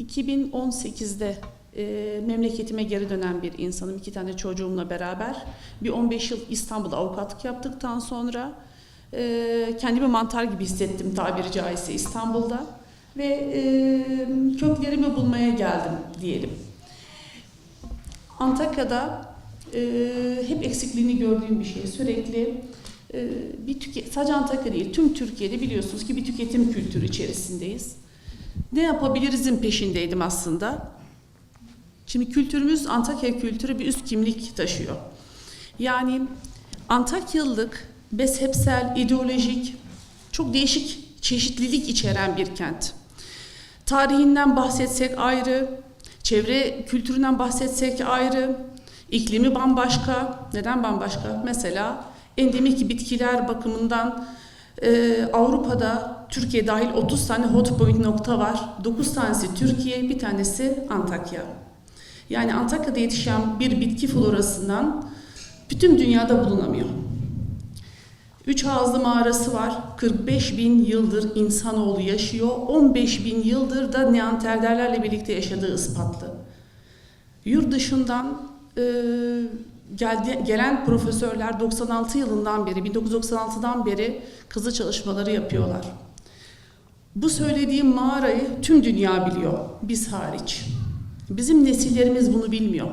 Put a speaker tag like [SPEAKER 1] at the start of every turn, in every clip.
[SPEAKER 1] 2018'de e, memleketime geri dönen bir insanım. iki tane çocuğumla beraber. Bir 15 yıl İstanbul'da avukatlık yaptıktan sonra e, kendimi mantar gibi hissettim tabiri caizse İstanbul'da. Ve e, köklerimi bulmaya geldim diyelim. Antakya'da e, hep eksikliğini gördüğüm bir şey. Sürekli e, bir tüke sadece Antakya değil, tüm Türkiye'de biliyorsunuz ki bir tüketim kültürü içerisindeyiz. Ne yapabilirizin peşindeydim aslında. Şimdi kültürümüz Antakya kültürü bir üst kimlik taşıyor. Yani Antakyalılık mezhepsel, ideolojik, çok değişik çeşitlilik içeren bir kent. Tarihinden bahsetsek ayrı, çevre kültüründen bahsetsek ayrı, iklimi bambaşka. Neden bambaşka? Mesela endemik bitkiler bakımından e, Avrupa'da Türkiye dahil 30 tane hotpoint nokta var. 9 tanesi Türkiye, bir tanesi Antakya. Yani Antakya'da yetişen bir bitki florasından bütün dünyada bulunamıyor. Üç ağızlı mağarası var. 45 bin yıldır insanoğlu yaşıyor. 15 bin yıldır da Neandertallerle birlikte yaşadığı ispatlı. Yurt dışından e, geldi, gelen profesörler 96 yılından beri, 1996'dan beri kazı çalışmaları yapıyorlar. Bu söylediğim mağarayı tüm dünya biliyor, biz hariç. Bizim nesillerimiz bunu bilmiyor.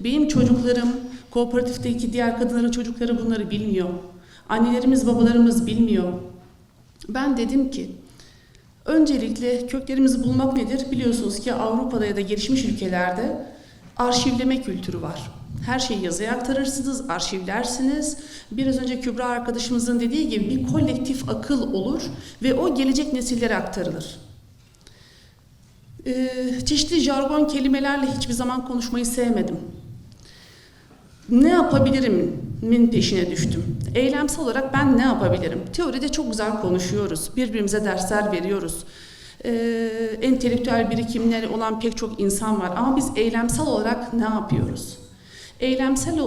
[SPEAKER 1] Benim çocuklarım, kooperatifteki diğer kadınların çocukları bunları bilmiyor. Annelerimiz, babalarımız bilmiyor. Ben dedim ki, öncelikle köklerimizi bulmak nedir? Biliyorsunuz ki Avrupa'da ya da gelişmiş ülkelerde arşivleme kültürü var. Her şeyi yazıya aktarırsınız, arşivlersiniz. Biraz önce Kübra arkadaşımızın dediği gibi bir kolektif akıl olur ve o gelecek nesillere aktarılır. Ee, çeşitli jargon kelimelerle hiçbir zaman konuşmayı sevmedim. Ne yapabilirimin peşine düştüm. Eylemsel olarak ben ne yapabilirim? Teoride çok güzel konuşuyoruz. Birbirimize dersler veriyoruz. Ee, entelektüel birikimleri olan pek çok insan var. Ama biz eylemsel olarak ne yapıyoruz? Eylemsel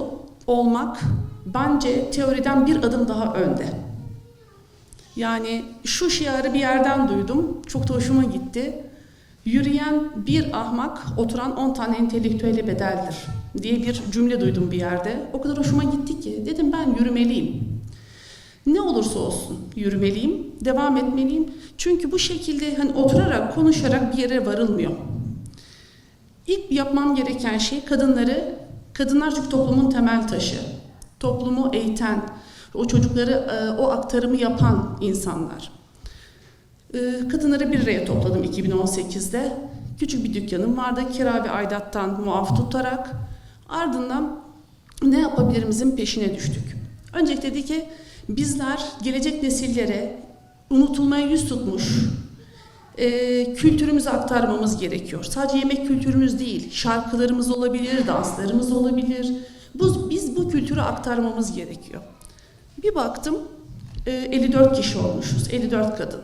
[SPEAKER 1] olmak bence teoriden bir adım daha önde. Yani şu şiarı bir yerden duydum. Çok da hoşuma gitti. Yürüyen bir ahmak oturan 10 tane entelektüeli bedeldir diye bir cümle duydum bir yerde. O kadar hoşuma gitti ki dedim ben yürümeliyim. Ne olursa olsun yürümeliyim, devam etmeliyim. Çünkü bu şekilde hani oturarak, konuşarak bir yere varılmıyor. İlk yapmam gereken şey kadınları, kadınlar çünkü toplumun temel taşı. Toplumu eğiten, o çocukları o aktarımı yapan insanlar. Ee, kadınları bir araya topladım 2018'de. Küçük bir dükkanım vardı. Kira ve aidattan muaf tutarak. Ardından ne yapabilirimizin peşine düştük. Öncelikle dedi ki bizler gelecek nesillere unutulmaya yüz tutmuş e, kültürümüzü aktarmamız gerekiyor. Sadece yemek kültürümüz değil, şarkılarımız olabilir, danslarımız olabilir. Bu, biz bu kültürü aktarmamız gerekiyor. Bir baktım e, 54 kişi olmuşuz, 54 kadın.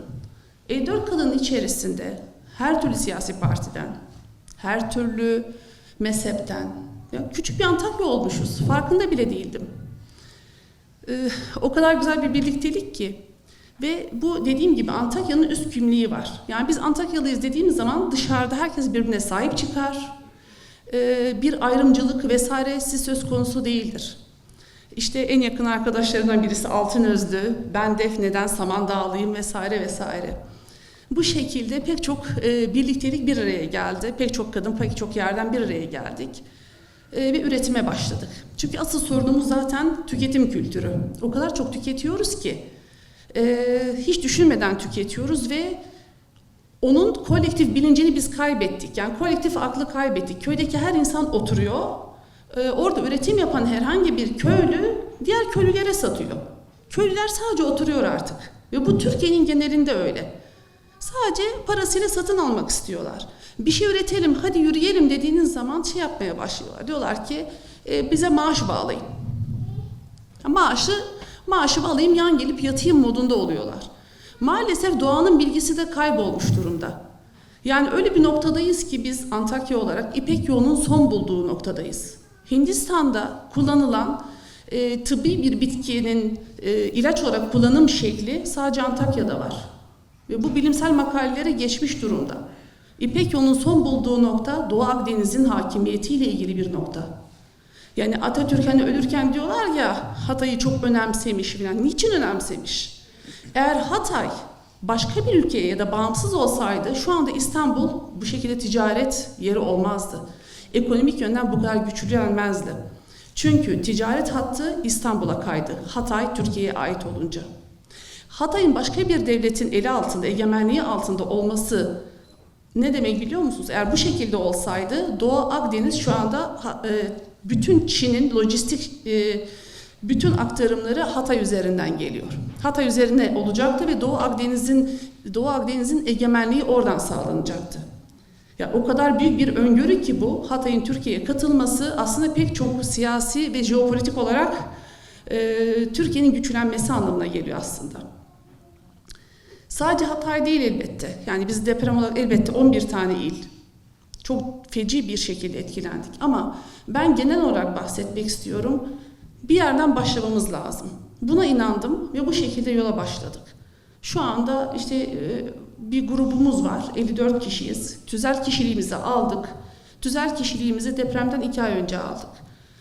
[SPEAKER 1] 54 kadının içerisinde her türlü siyasi partiden, her türlü mezhepten, ya küçük bir Antakya olmuşuz. Farkında bile değildim. Ee, o kadar güzel bir birliktelik ki. Ve bu dediğim gibi Antakya'nın üst kimliği var. Yani biz Antakyalıyız dediğimiz zaman dışarıda herkes birbirine sahip çıkar. Ee, bir ayrımcılık vesairesi söz konusu değildir. İşte en yakın arkadaşlarımdan birisi Altınözlü, ben Defne'den Samandağlıyım vesaire vesaire. Bu şekilde pek çok e, birliktelik bir araya geldi. Pek çok kadın, pek çok yerden bir araya geldik. E, ve üretime başladık. Çünkü asıl sorunumuz zaten tüketim kültürü. O kadar çok tüketiyoruz ki e, hiç düşünmeden tüketiyoruz ve onun kolektif bilincini biz kaybettik. Yani kolektif aklı kaybettik. Köydeki her insan oturuyor. E, orada üretim yapan herhangi bir köylü diğer köylülere satıyor. Köylüler sadece oturuyor artık. Ve bu Türkiye'nin genelinde öyle. Sadece parasıyla satın almak istiyorlar. Bir şey üretelim, hadi yürüyelim dediğiniz zaman şey yapmaya başlıyorlar. Diyorlar ki e, bize maaş bağlayın. Maaşı, maaşımı alayım yan gelip yatayım modunda oluyorlar. Maalesef doğanın bilgisi de kaybolmuş durumda. Yani öyle bir noktadayız ki biz Antakya olarak İpek yolunun son bulduğu noktadayız. Hindistan'da kullanılan e, tıbbi bir bitkinin e, ilaç olarak kullanım şekli sadece Antakya'da var. Ve bu bilimsel makalelere geçmiş durumda. İpek yolunun son bulduğu nokta Doğu Akdeniz'in hakimiyetiyle ilgili bir nokta. Yani Atatürk hani ölürken diyorlar ya Hatay'ı çok önemsemiş falan. Niçin önemsemiş? Eğer Hatay başka bir ülkeye ya da bağımsız olsaydı şu anda İstanbul bu şekilde ticaret yeri olmazdı. Ekonomik yönden bu kadar güçlenmezdi. Çünkü ticaret hattı İstanbul'a kaydı. Hatay Türkiye'ye ait olunca. Hatay'ın başka bir devletin eli altında, egemenliği altında olması ne demek biliyor musunuz? Eğer bu şekilde olsaydı Doğu Akdeniz şu anda e, bütün Çin'in lojistik e, bütün aktarımları Hatay üzerinden geliyor. Hatay üzerine olacaktı ve Doğu Akdeniz'in Doğu Akdeniz'in egemenliği oradan sağlanacaktı. Ya o kadar büyük bir öngörü ki bu Hatay'ın Türkiye'ye katılması aslında pek çok siyasi ve jeopolitik olarak e, Türkiye'nin güçlenmesi anlamına geliyor aslında. Sadece Hatay değil elbette. Yani biz deprem olarak elbette 11 tane il çok feci bir şekilde etkilendik. Ama ben genel olarak bahsetmek istiyorum. Bir yerden başlamamız lazım. Buna inandım ve bu şekilde yola başladık. Şu anda işte e, bir grubumuz var. 54 kişiyiz. Tüzel kişiliğimizi aldık. Tüzel kişiliğimizi depremden iki ay önce aldık.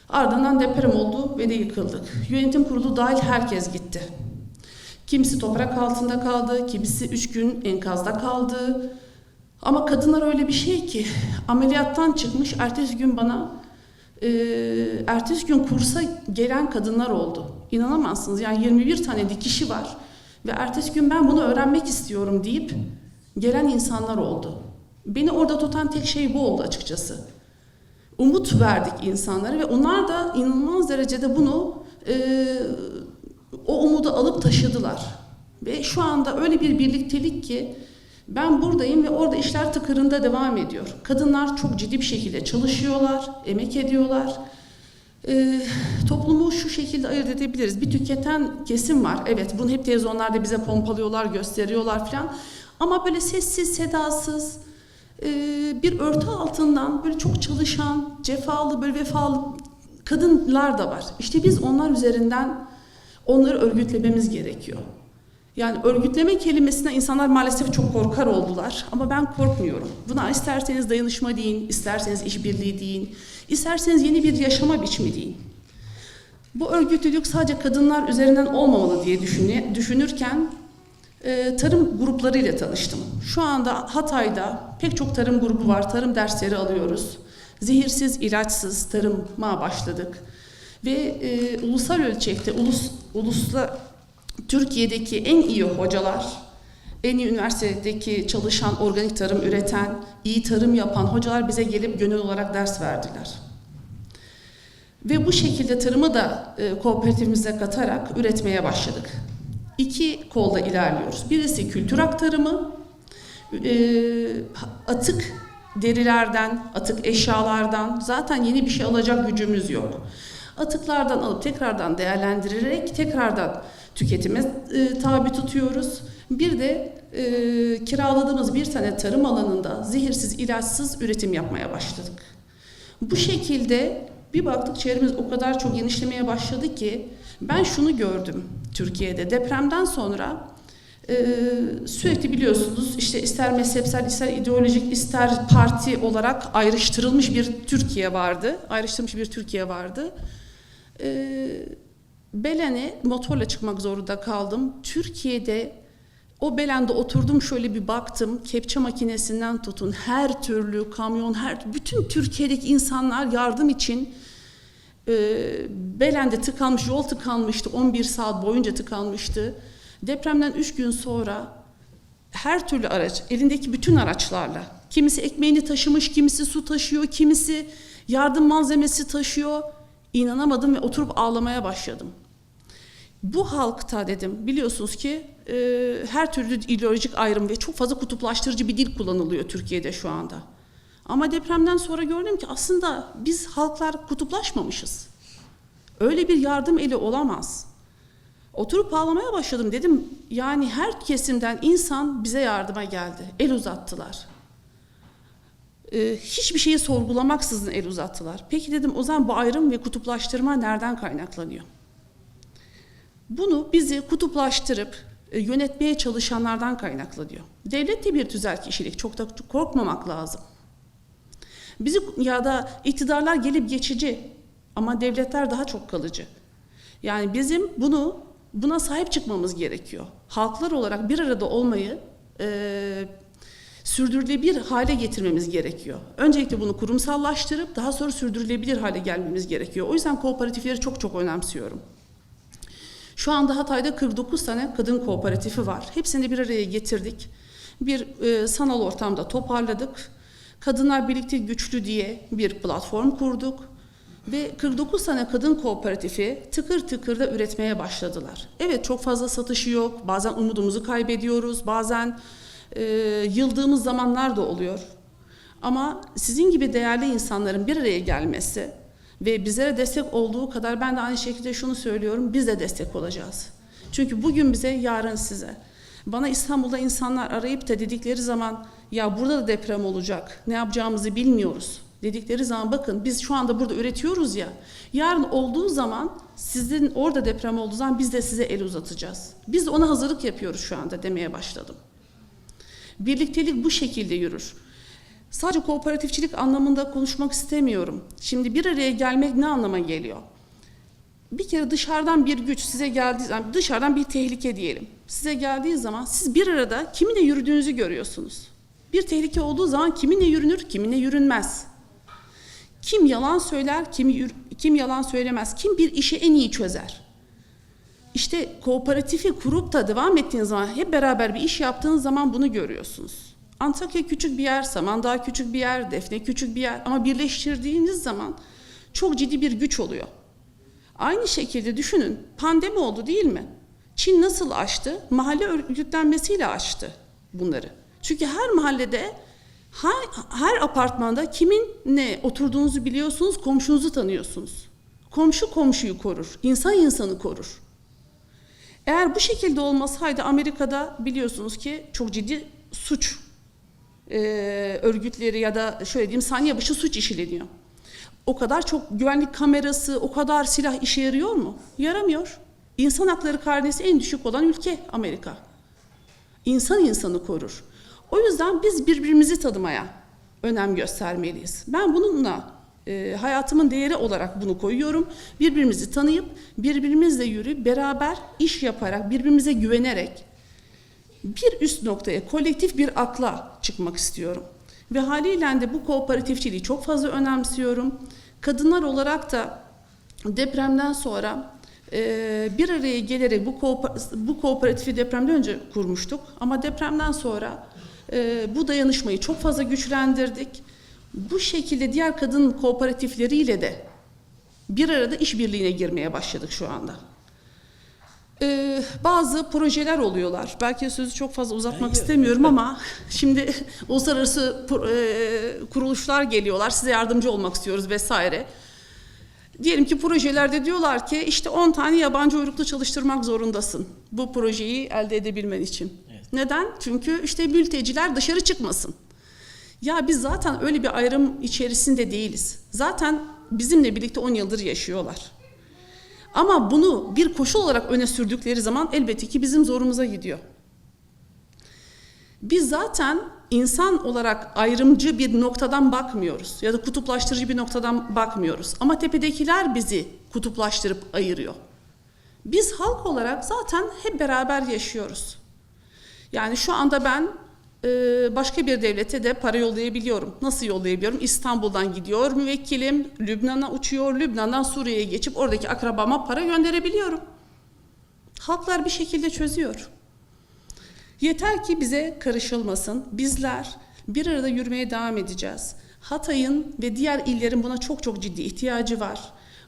[SPEAKER 1] Ardından deprem oldu ve de yıkıldık. Yönetim kurulu dahil herkes gitti. Kimisi toprak altında kaldı, kimisi üç gün enkazda kaldı. Ama kadınlar öyle bir şey ki ameliyattan çıkmış ertesi gün bana e, ertesi gün kursa gelen kadınlar oldu. İnanamazsınız yani 21 tane dikişi var ve ertesi gün ben bunu öğrenmek istiyorum deyip gelen insanlar oldu. Beni orada tutan tek şey bu oldu açıkçası. Umut verdik insanlara ve onlar da inanılmaz derecede bunu e, o umudu alıp taşıdılar. Ve şu anda öyle bir birliktelik ki ben buradayım ve orada işler tıkırında devam ediyor. Kadınlar çok ciddi bir şekilde çalışıyorlar, emek ediyorlar. Ee, toplumu şu şekilde ayırt edebiliriz. Bir tüketen kesim var. Evet bunu hep televizyonlarda bize pompalıyorlar, gösteriyorlar falan. Ama böyle sessiz, sedasız, e, bir örtü altından böyle çok çalışan, cefalı, böyle vefalı kadınlar da var. İşte biz onlar üzerinden onları örgütlememiz gerekiyor. Yani örgütleme kelimesinden insanlar maalesef çok korkar oldular ama ben korkmuyorum. Buna isterseniz dayanışma deyin, isterseniz işbirliği deyin, isterseniz yeni bir yaşama biçimi deyin. Bu örgütlülük sadece kadınlar üzerinden olmamalı diye düşünürken e, tarım gruplarıyla tanıştım. Şu anda Hatay'da pek çok tarım grubu var, tarım dersleri alıyoruz. Zehirsiz, ilaçsız tarıma başladık. Ve e, ulusal ölçekte, ulus, ulusla, Türkiye'deki en iyi hocalar, en iyi üniversitedeki çalışan, organik tarım üreten, iyi tarım yapan hocalar bize gelip gönül olarak ders verdiler. Ve bu şekilde tarımı da e, kooperatifimize katarak üretmeye başladık. İki kolda ilerliyoruz. Birisi kültür aktarımı, e, atık derilerden, atık eşyalardan zaten yeni bir şey alacak gücümüz yok. Atıklardan alıp tekrardan değerlendirerek tekrardan tüketime e, tabi tutuyoruz. Bir de e, kiraladığımız bir tane tarım alanında zehirsiz, ilaçsız üretim yapmaya başladık. Bu şekilde bir baktık çevremiz o kadar çok genişlemeye başladı ki ben şunu gördüm Türkiye'de depremden sonra e, sürekli biliyorsunuz işte ister mezhepsel ister ideolojik ister parti olarak ayrıştırılmış bir Türkiye vardı. Ayrıştırılmış bir Türkiye vardı. E, Belen'e motorla çıkmak zorunda kaldım. Türkiye'de o Belen'de oturdum şöyle bir baktım. Kepçe makinesinden tutun her türlü kamyon, her bütün Türkiye'deki insanlar yardım için e, Belen'de tıkanmış, yol tıkanmıştı. 11 saat boyunca tıkanmıştı. Depremden 3 gün sonra her türlü araç, elindeki bütün araçlarla, kimisi ekmeğini taşımış, kimisi su taşıyor, kimisi yardım malzemesi taşıyor. İnanamadım ve oturup ağlamaya başladım. Bu halkta dedim biliyorsunuz ki e, her türlü ideolojik ayrım ve çok fazla kutuplaştırıcı bir dil kullanılıyor Türkiye'de şu anda. Ama depremden sonra gördüm ki aslında biz halklar kutuplaşmamışız. Öyle bir yardım eli olamaz. Oturup ağlamaya başladım dedim yani her kesimden insan bize yardıma geldi. El uzattılar. Ee, hiçbir şeyi sorgulamaksızın el uzattılar. Peki dedim o zaman bu ayrım ve kutuplaştırma nereden kaynaklanıyor? Bunu bizi kutuplaştırıp e, yönetmeye çalışanlardan kaynaklı diyor. Devlet de bir tüzel kişilik. Çok da korkmamak lazım. Bizi ya da iktidarlar gelip geçici ama devletler daha çok kalıcı. Yani bizim bunu buna sahip çıkmamız gerekiyor. Halklar olarak bir arada olmayı e, sürdürülebilir hale getirmemiz gerekiyor. Öncelikle bunu kurumsallaştırıp daha sonra sürdürülebilir hale gelmemiz gerekiyor. O yüzden kooperatifleri çok çok önemsiyorum. Şu anda Hatay'da 49 tane kadın kooperatifi var. Hepsini bir araya getirdik. Bir e, sanal ortamda toparladık. Kadınlar Birlikte Güçlü diye bir platform kurduk. Ve 49 tane kadın kooperatifi tıkır tıkır da üretmeye başladılar. Evet çok fazla satışı yok. Bazen umudumuzu kaybediyoruz. Bazen e, yıldığımız zamanlar da oluyor. Ama sizin gibi değerli insanların bir araya gelmesi ve bizlere destek olduğu kadar ben de aynı şekilde şunu söylüyorum. Biz de destek olacağız. Çünkü bugün bize, yarın size. Bana İstanbul'da insanlar arayıp da dedikleri zaman ya burada da deprem olacak. Ne yapacağımızı bilmiyoruz dedikleri zaman bakın biz şu anda burada üretiyoruz ya. Yarın olduğu zaman sizin orada deprem olduğu zaman biz de size el uzatacağız. Biz ona hazırlık yapıyoruz şu anda demeye başladım. Birliktelik bu şekilde yürür. Sadece kooperatifçilik anlamında konuşmak istemiyorum. Şimdi bir araya gelmek ne anlama geliyor? Bir kere dışarıdan bir güç size geldiği zaman, dışarıdan bir tehlike diyelim. Size geldiği zaman siz bir arada kiminle yürüdüğünüzü görüyorsunuz. Bir tehlike olduğu zaman kiminle yürünür, kiminle yürünmez. Kim yalan söyler, kim, kim yalan söylemez, kim bir işi en iyi çözer. İşte kooperatifi kurup da devam ettiğiniz zaman, hep beraber bir iş yaptığınız zaman bunu görüyorsunuz. Antakya küçük bir yer, Samandağ küçük bir yer, Defne küçük bir yer ama birleştirdiğiniz zaman çok ciddi bir güç oluyor. Aynı şekilde düşünün, pandemi oldu değil mi? Çin nasıl aştı? Mahalle örgütlenmesiyle aştı bunları. Çünkü her mahallede, her apartmanda kimin ne oturduğunuzu biliyorsunuz, komşunuzu tanıyorsunuz. Komşu komşuyu korur, insan insanı korur. Eğer bu şekilde olmasaydı Amerika'da biliyorsunuz ki çok ciddi suç e, örgütleri ya da şöyle diyeyim saniye başı suç işleniyor. O kadar çok güvenlik kamerası, o kadar silah işe yarıyor mu? Yaramıyor. İnsan hakları karnesi en düşük olan ülke Amerika. İnsan insanı korur. O yüzden biz birbirimizi tanımaya önem göstermeliyiz. Ben bununla e, hayatımın değeri olarak bunu koyuyorum. Birbirimizi tanıyıp, birbirimizle yürüyüp, beraber iş yaparak, birbirimize güvenerek bir üst noktaya, kolektif bir akla çıkmak istiyorum. Ve haliyle de bu kooperatifçiliği çok fazla önemsiyorum. Kadınlar olarak da depremden sonra e, bir araya gelerek bu, bu kooperatifi depremden önce kurmuştuk. Ama depremden sonra e, bu dayanışmayı çok fazla güçlendirdik. Bu şekilde diğer kadın kooperatifleriyle de bir arada işbirliğine girmeye başladık şu anda. Ee, bazı projeler oluyorlar. Belki sözü çok fazla uzatmak
[SPEAKER 2] Hayır.
[SPEAKER 1] istemiyorum ama şimdi uluslararası e, kuruluşlar geliyorlar. Size yardımcı olmak istiyoruz vesaire. Diyelim ki projelerde diyorlar ki işte 10 tane yabancı uyruklu çalıştırmak zorundasın bu projeyi elde edebilmen için.
[SPEAKER 2] Evet.
[SPEAKER 1] Neden? Çünkü işte mülteciler dışarı çıkmasın. Ya biz zaten öyle bir ayrım içerisinde değiliz. Zaten bizimle birlikte 10 yıldır yaşıyorlar. Ama bunu bir koşul olarak öne sürdükleri zaman elbette ki bizim zorumuza gidiyor. Biz zaten insan olarak ayrımcı bir noktadan bakmıyoruz ya da kutuplaştırıcı bir noktadan bakmıyoruz. Ama tepedekiler bizi kutuplaştırıp ayırıyor. Biz halk olarak zaten hep beraber yaşıyoruz. Yani şu anda ben başka bir devlete de para yollayabiliyorum. Nasıl yollayabiliyorum? İstanbul'dan gidiyor müvekkilim, Lübnan'a uçuyor, Lübnan'dan Suriye'ye geçip oradaki akrabama para gönderebiliyorum. Halklar bir şekilde çözüyor. Yeter ki bize karışılmasın. Bizler bir arada yürümeye devam edeceğiz. Hatay'ın ve diğer illerin buna çok çok ciddi ihtiyacı var.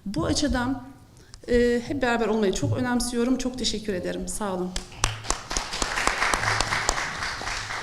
[SPEAKER 1] Bu açıdan e, hep beraber olmayı çok önemsiyorum. Çok teşekkür ederim. Sağ olun.